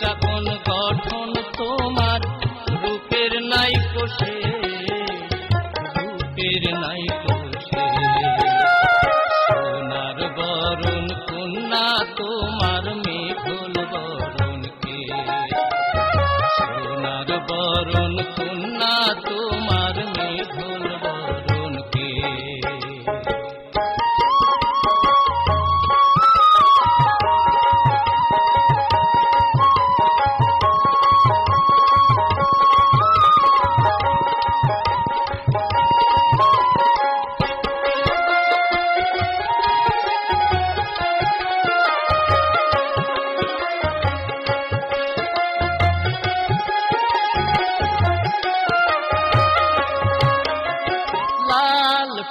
চাকন গঠন তোমার, রূপের নাই কোষে রূপের নাই কোষে সোনার বরণ কন্যা তোমার, মেঘল বরণকে সোনার বরণ কন্যা তোমার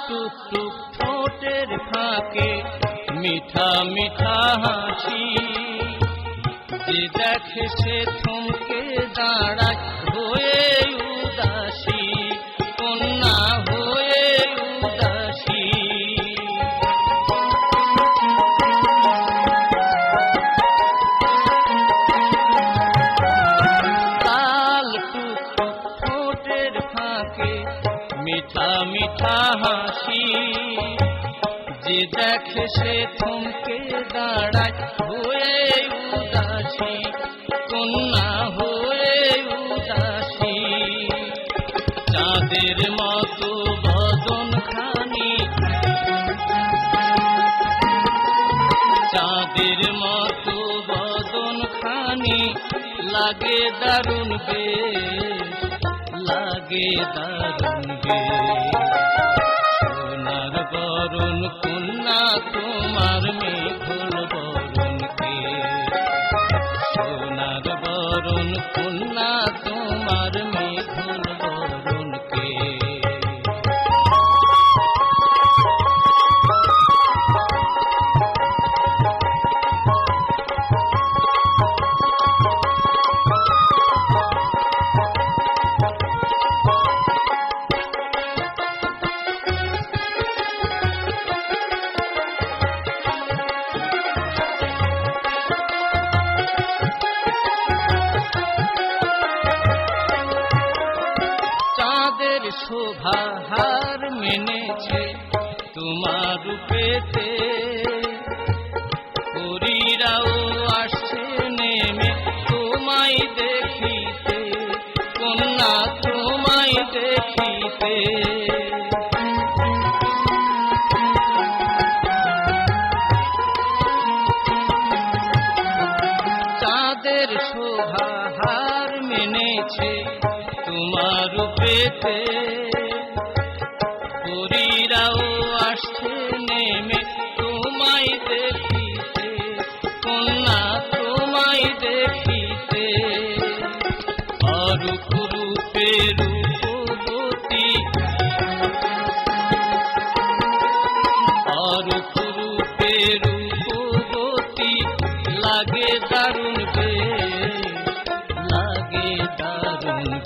টুক টুক ঠোঁটের ফাঁকে মিঠা মিঠা হাসি। যে দেখে সে থমকে মিঠা মিঠা হাসি। যে দেখে সে থমকে দাঁড়ায়, হয়ে উদাসী। কন্যা হয়ে উদাসী। চাঁদের মতো বদন খানি চাঁদের মতো বদন খানি লাগে দারুণ বেশ। লাগে তারঙ্গে সোনার বরণ কন্যা তোমার মেঘল বরণকে। সোনার বরণ কন্যা তোমার মেঘল চাঁদের শোভা হার মেনেছে তোমার রূপেতে। পরীরাও আসছে নেমে তোমায় দেখিতে, কন্যা তোমায় দেখিতে। চাঁদের শোভা হার মেনেছে তোমার রূপেতে পরীরাও আসছে, নেমে তোমায় দেখিতে, কন্যা তোমায় দেখিতে। অরূপ রূপে রূপবতী অরূপ রূপে লাগে দারুণ